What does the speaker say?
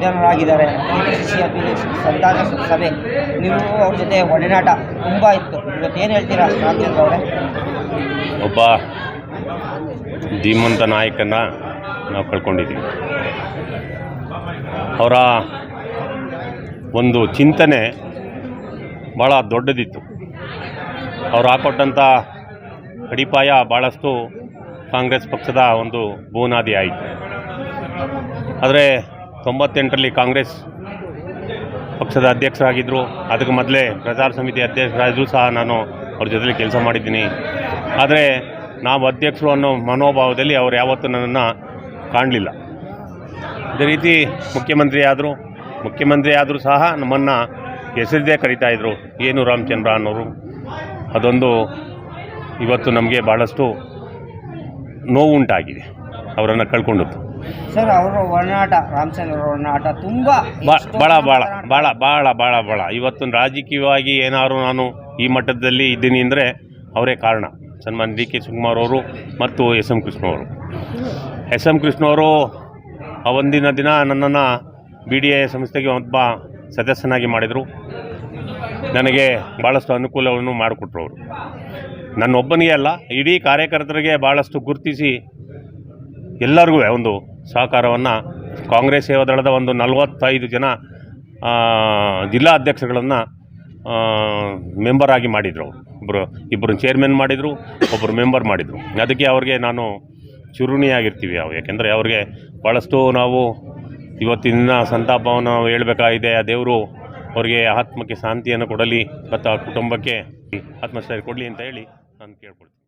ನಿಧನರಾಗಿದ್ದಾರೆ ಸಂತಾನ ಸಭೆ. ನೀವು ಅವ್ರ ಜೊತೆ ಒಡನಾಟ ತುಂಬ ಇತ್ತು. ಇವತ್ತೇನು ಹೇಳ್ತೀರಾ ಅವರೇ? ಒಬ್ಬ ಧೀಮಂತ ನಾಯಕನ ನಾವು ಕಳ್ಕೊಂಡಿದ್ದೀವಿ. ಅವರ ಒಂದು ಚಿಂತನೆ ಭಾಳ ದೊಡ್ಡದಿತ್ತು. ಅವ್ರು ಹಾಕೊಟ್ಟಂಥ ಅಡಿಪಾಯ ಭಾಳಷ್ಟು ಕಾಂಗ್ರೆಸ್ ಪಕ್ಷದ ಒಂದು ಬೂನಾದಿ ಆಯಿತು. ಆದರೆ ತೊಂಬತ್ತೆಂಟರಲ್ಲಿ ಕಾಂಗ್ರೆಸ್ ಪಕ್ಷದ ಅಧ್ಯಕ್ಷರಾಗಿದ್ದರು ಅದಕ್ಕೆ ಮೊದಲೇ ಪ್ರಚಾರ ಸಮಿತಿ ಅಧ್ಯಕ್ಷರಾದರೂ ಸಹ ನಾನು ಅವ್ರ ಜೊತೆಲಿ ಕೆಲಸ ಮಾಡಿದ್ದೀನಿ. ಆದರೆ ನಾವು ಅಧ್ಯಕ್ಷರು ಅನ್ನೋ ಮನೋಭಾವದಲ್ಲಿ ಅವರು ಯಾವತ್ತೂ ನನ್ನನ್ನು ಕಾಣಲಿಲ್ಲ. ಅದೇ ರೀತಿ ಮುಖ್ಯಮಂತ್ರಿ ಆದರೂ ಮುಖ್ಯಮಂತ್ರಿ ಆದರೂ ಸಹ ನಮ್ಮನ್ನು ಹೆಸರಿದೇ ಕರೀತಾಯಿದ್ರು ಏನು ರಾಮಚಂದ್ರ ಅನ್ನೋರು. ಅದೊಂದು ಇವತ್ತು ನಮಗೆ ಭಾಳಷ್ಟು ನೋವುಂಟಾಗಿದೆ. ಅವರನ್ನು ಕಳ್ಕೊಂಡದ್ದು. ಸರ್ ಅವರು ಒಡನಾಟ ರಾಮಚಂದ್ರ ಒಡನಾಟ ತುಂಬ ಭಾಳ ಭಾಳ ಭಾಳ ಭಾಳ ಭಾಳ ಭಾಳ ಇವತ್ತು ರಾಜಕೀಯವಾಗಿ ಏನಾದ್ರು ನಾನು ಈ ಮಟ್ಟದಲ್ಲಿ ಇದ್ದೀನಿ ಅಂದರೆ ಅವರೇ ಕಾರಣ. ಸನ್ಮಾನ್ ಡಿ ಕೆ ಶಿವಕುಮಾರ್ ಅವರು ಮತ್ತು ಎಸ್ ಎಂ ಕೃಷ್ಣ ಅವರು. ಎಸ್ ಎಂ ಕೃಷ್ಣ ಅವರು ಒಂದಿನ ದಿನ ನನ್ನನ್ನು ಬಿ ಡಿ ಎ ಸಂಸ್ಥೆಗೆ ಒಬ್ಬ ಸದಸ್ಯನಾಗಿ ಮಾಡಿದರು. ನನಗೆ ಭಾಳಷ್ಟು ಅನುಕೂಲವನ್ನು ಮಾಡಿಕೊಟ್ರು ಅವರು. ನನ್ನೊಬ್ಬನಿಗೆ ಅಲ್ಲ ಇಡೀ ಕಾರ್ಯಕರ್ತರಿಗೆ ಭಾಳಷ್ಟು ಗುರುತಿಸಿ ಎಲ್ಲರಿಗೂ ಒಂದು ಸಹಕಾರವನ್ನು ಕಾಂಗ್ರೆಸ್ ಸೇವಾದಳದ ಒಂದು ನಲವತ್ತೈದು ಜನ ಜಿಲ್ಲಾ ಅಧ್ಯಕ್ಷಗಳನ್ನು ಮೆಂಬರ್ ಆಗಿ ಮಾಡಿದರು. ಒಬ್ಬರು ಇಬ್ಬರು ಚೇರ್ಮನ್ ಮಾಡಿದರು ಒಬ್ಬರು ಮೆಂಬರ್ ಮಾಡಿದರು. ಅದಕ್ಕೆ ಅವ್ರಿಗೆ ನಾನು ಚುರುಣಿಯಾಗಿರ್ತೀವಿ ಅವು ಯಾಕೆಂದರೆ ಅವ್ರಿಗೆ ಭಾಳಷ್ಟು ನಾವು ಇವತ್ತಿನ ಸಂತಾಪವನ್ನು ಹೇಳಬೇಕಾಗಿದೆ. ಆ ದೇವರು ಅವರಿಗೆ ಆತ್ಮಕ್ಕೆ ಶಾಂತಿಯನ್ನು ಕೊಡಲಿ, ಮತ್ತು ಆ ಕುಟುಂಬಕ್ಕೆ ಆತ್ಮಸ್ಥೈರ್ಯ ಕೊಡಲಿ ಅಂತ ಹೇಳಿ ನಾನು ಕೇಳ್ಕೊಳ್ತೀನಿ.